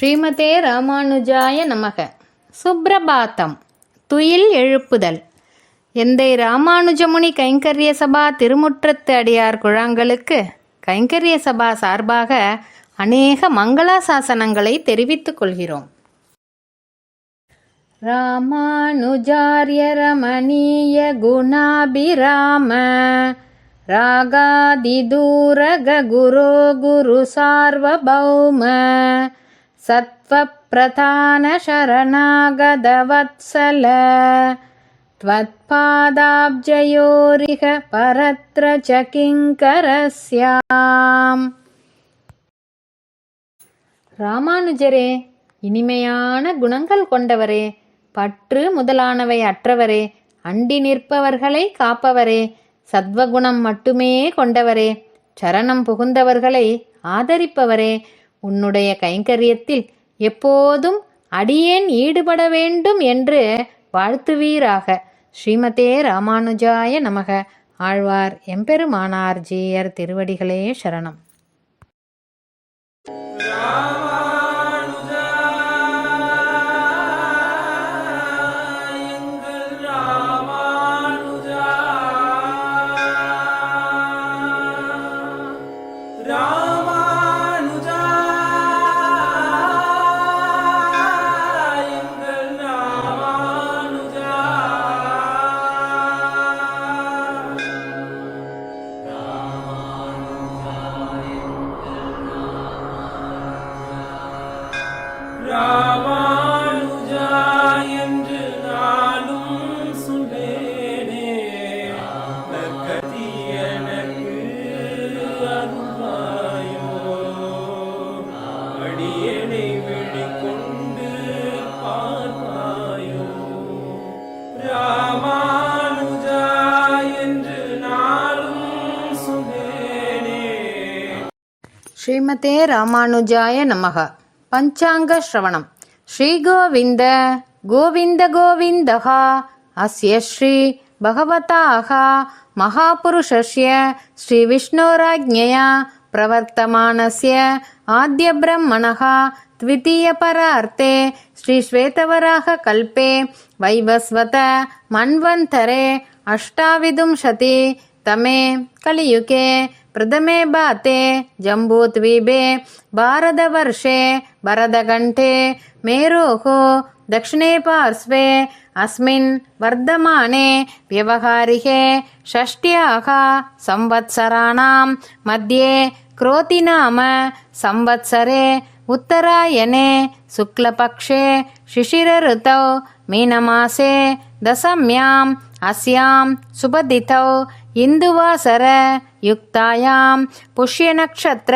ஸ்ரீமதே ராமானுஜாய நமக. சுப்ரபாத்தம். துயில் எழுப்புதல். எந்தை ராமானுஜமுனி கைங்கரிய சபா திருமுற்றத்து அடியார் குழாங்களுக்கு கைங்கரிய சபா சார்பாக அநேக மங்களாசாசனங்களை தெரிவித்துக் கொள்கிறோம். ராமானுஜாரிய ரமணீய குணாபிராம ராகாதிதூரக குரோ குரு சார்வபௌம சத்வப்பிரதான சரணாகதவத்சல त्वत्पादाब्जयोरिह परत्र च किङ्करस्याम् ராமானுஜரே இனிமையான குணங்கள் கொண்டவரே பற்று முதலானவை அற்றவரே அண்டி நிற்பவர்களை காப்பவரே சத்வகுணம் மட்டுமே கொண்டவரே சரணம் புகுந்தவர்களை ஆதரிப்பவரே உன்னுடைய கைங்கரியத்தில் எப்போதும் அடியேன் ஈடுபட வேண்டும் என்று வாழ்த்துவீராக. ஸ்ரீமதே ராமானுஜாய நமக. ஆழ்வார் எம்பெருமானார் ஜீயர் திருவடிகளே சரணம். ராமானுஜா என்று நானும் சொல்வேனே ஸ்ரீமதே ராமானுஜாய நமக பஞ்சாங்க ஸ்ரவணம் ஸ்ரீகோவிந்த கோவிந்த கோவிந்தः அஸ்ய ஸ்ரீ பகவதாः महापुरुषस्य श्रीविष्णोराज्ञया प्रवर्तमानस्य आद्यब्रह्मणः द्वितीयपरार्थे श्रीश्वेतवराहकल्पे वैवस्वत मन्वन्तरे अष्टाविंशति तमे कलियुगे प्रथमे बाते जम्बूद्वीपे भारतवर्षे भरतकण्ठे मेरोः दक्षिणे पार्श्वे अस्मिन् वर्धमाने व्यवहारिके षष्ट्याः संवत्सराणां मध्ये क्रोतिनाम संवत्सरे उत्तरायणे शुक्लपक्षे शिशिरऋतौ मीनमासे दशम्याम् अस्यां सुबदितौ इन्दुवासर युक्तायां पुष्यनक्षत्र